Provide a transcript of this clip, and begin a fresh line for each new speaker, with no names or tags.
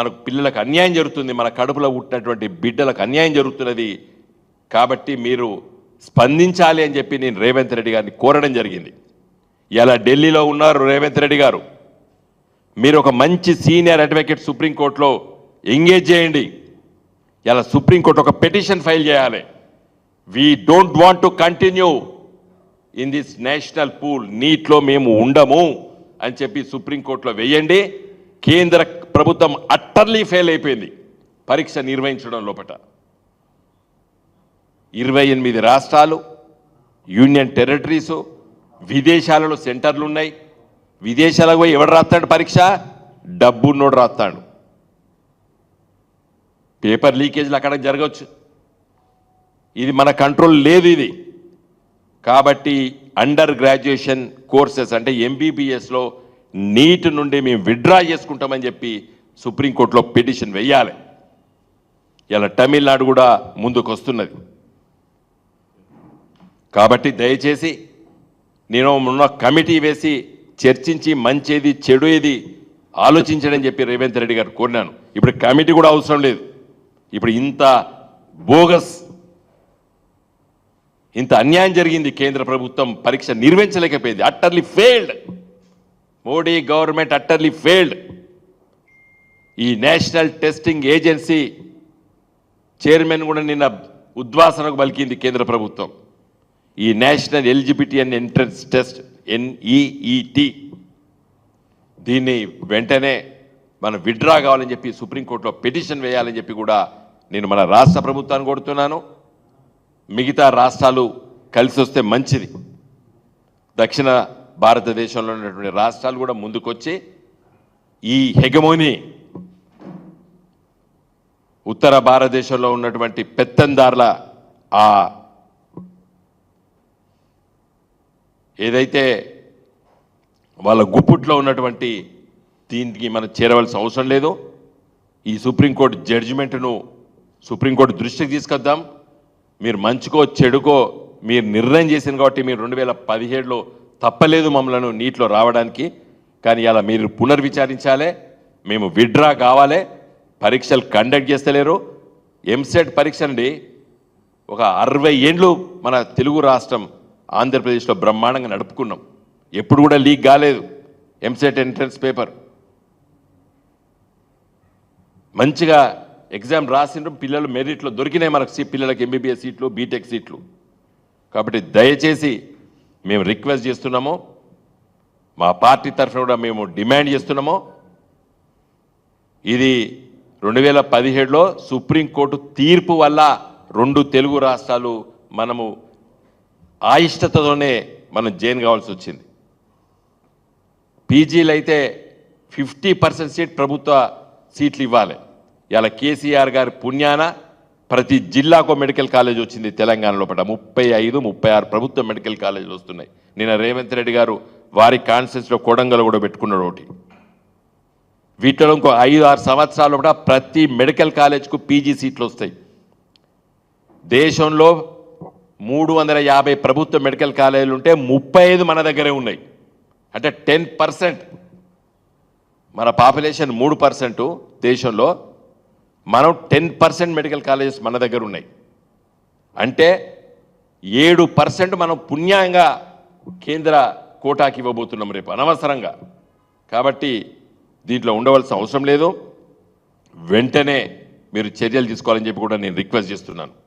మనకు పిల్లలకు అన్యాయం జరుగుతుంది మన కడుపులో పుట్టినటువంటి బిడ్డలకు అన్యాయం జరుగుతున్నది. కాబట్టి మీరు స్పందించాలి అని చెప్పి నేను రేవంత్ రెడ్డి గారిని కోరడం జరిగింది. ఇలా ఢిల్లీలో ఉన్నారు రేవంత్ రెడ్డి గారు. మీరు ఒక మంచి సీనియర్ అడ్వకేట్ సుప్రీంకోర్టులో ఎంగేజ్ చేయండి. ఇలా సుప్రీంకోర్టు ఒక పిటిషన్ ఫైల్ చేయాలి. We don't want to continue in this national pool నీట్లో మేము ఉండము అని చెప్పి సుప్రీంకోర్టులో వేయండి. కేంద్ర ప్రభుత్వం అట్టర్లీ ఫెయిల్ అయిపోయింది. పరీక్ష నిర్వహించడం లోపట. ఇరవై ఎనిమిది రాష్ట్రాలు యూనియన్ టెరిటరీసు విదేశాలలో సెంటర్లు ఉన్నాయి. విదేశాలకు పోయి ఎవడు రాస్తాడు పరీక్ష? డబ్బున్నోడు రాస్తాడు. పేపర్ లీకేజ్లు అక్కడ జరగవచ్చు ఇది మన కంట్రోల్ లేదు ఇది. కాబట్టి అండర్ గ్రాడ్యుయేషన్ కోర్సెస్ అంటే ఎంబీబీఎస్లో నీటి నుండి మేము విత్డ్రా చేసుకుంటామని చెప్పి సుప్రీంకోర్టులో పిటిషన్ వెయ్యాలి ఇలా తమిళనాడు కూడా ముందుకు వస్తున్నది కాబట్టి దయచేసి నేను మొన్న కమిటీ వేసి చర్చించి మంచేది చెడు ఏది ఆలోచించడని చెప్పి రేవంత్ రెడ్డి గారు కోరినాను. ఇప్పుడు కమిటీ కూడా అవసరం లేదు. ఇప్పుడు ఇంత బోగస్ ఇంత అన్యాయం జరిగింది కేంద్ర ప్రభుత్వం పరీక్ష నిర్వహించలేకపోయింది. Utterly failed Modi government utterly failed. ఈ నేషనల్ టెస్టింగ్ ఏజెన్సీ చైర్మన్ కూడా నిన్న ఉద్వాసనకు పలికింది కేంద్ర ప్రభుత్వం. ఈ National Eligibility and Entrance Test NEET దీన్ని వెంటనే మనం విడ్రా కావాలని చెప్పి సుప్రీంకోర్టులో పిటిషన్ వేయాలని చెప్పి కూడా నేను మన రాష్ట్ర ప్రభుత్వాన్ని కొడుతున్నాను మిగతా రాష్ట్రాలు కలిసి వస్తే మంచిది. దక్షిణ భారతదేశంలో ఉన్నటువంటి రాష్ట్రాలు కూడా ముందుకొచ్చి ఈ హెగమోని ఉత్తర భారతదేశంలో ఉన్నటువంటి పెత్తందారుల ఆ ఏదైతే వాళ్ళ గుప్పుట్లో ఉన్నటువంటి దీనికి మనం చేరవలసిన అవసరం లేదు. ఈ సుప్రీంకోర్టు జడ్జిమెంట్ను సుప్రీంకోర్టు దృష్టికి తీసుకొద్దాం. మీరు మంచుకో చెడుకో మీరు నిర్ణయం చేసింది కాబట్టి మీరు రెండు వేల పదిహేడులో తప్పలేదు మమ్మలను నీటిలో రావడానికి కానీ అలా మీరు పునర్విచారించాలే మేము విడ్రా కావాలే పరీక్షలు కండక్ట్ చేస్తలేరు. ఎంసెట్ పరీక్ష అండి ఒక అరవై ఏండ్లు మన తెలుగు రాష్ట్రం ఆంధ్రప్రదేశ్లో బ్రహ్మాండంగా నడుపుకున్నాం. ఎప్పుడు కూడా లీక్ కాలేదు ఎంసెట్ ఎంట్రన్స్ పేపర్. మంచిగా ఎగ్జామ్ రాసిండ్రు పిల్లలు మెరిట్లో దొరికినాయి మనకు సీ పిల్లలకి ఎంబీబీఎస్ సీట్లు బీటెక్ సీట్లు. కాబట్టి దయచేసి మేము రిక్వెస్ట్ చేస్తున్నాము మా పార్టీ తరఫున కూడా మేము డిమాండ్ చేస్తున్నాము ఇది రెండు వేల పదిహేడులో సుప్రీంకోర్టు తీర్పు వల్ల రెండు తెలుగు రాష్ట్రాలు మనము అయిష్టతతోనే మనం జైన్ కావాల్సి వచ్చింది. పీజీలు అయితే ఫిఫ్టీ పర్సెంట్ సీట్ ప్రభుత్వ సీట్లు ఇవ్వాలి. ఇలా కేసీఆర్ గారి పుణ్యాన ప్రతి జిల్లాకు మెడికల్ కాలేజ్ వచ్చింది తెలంగాణలో పట ముప్పై ఐదు ముప్పై ఆరు ప్రభుత్వ మెడికల్ కాలేజీలు వస్తున్నాయి. నిన్న రేవంత్ రెడ్డి గారు వారి కాన్స్టిట్యూన్సీలో కొడంగల్ కూడా పెట్టుకున్నాడు ఒకటి. వీటిలో ఇంకో ఐదు ఆరు సంవత్సరాలు కూడా ప్రతి మెడికల్ కాలేజ్కు పీజీ సీట్లు వస్తాయి. దేశంలో మూడు వందల యాభై ప్రభుత్వ మెడికల్ కాలేజీలు ఉంటే ముప్పై ఐదు మన దగ్గరే ఉన్నాయి. అంటే టెన్ పర్సెంట్. మన పాపులేషన్ మూడు పర్సెంట్ దేశంలో మనం టెన్ పర్సెంట్ మెడికల్ కాలేజెస్ మన దగ్గర ఉన్నాయి. అంటే ఏడు పర్సెంట్ మనం పుణ్యంగా కేంద్ర కోటాకి ఇవ్వబోతున్నాం రేపు అనవసరంగా. కాబట్టి దీంట్లో ఉండవలసిన అవసరం లేదు. వెంటనే మీరు చర్యలు తీసుకోవాలని చెప్పి కూడా నేను రిక్వెస్ట్ చేస్తున్నాను.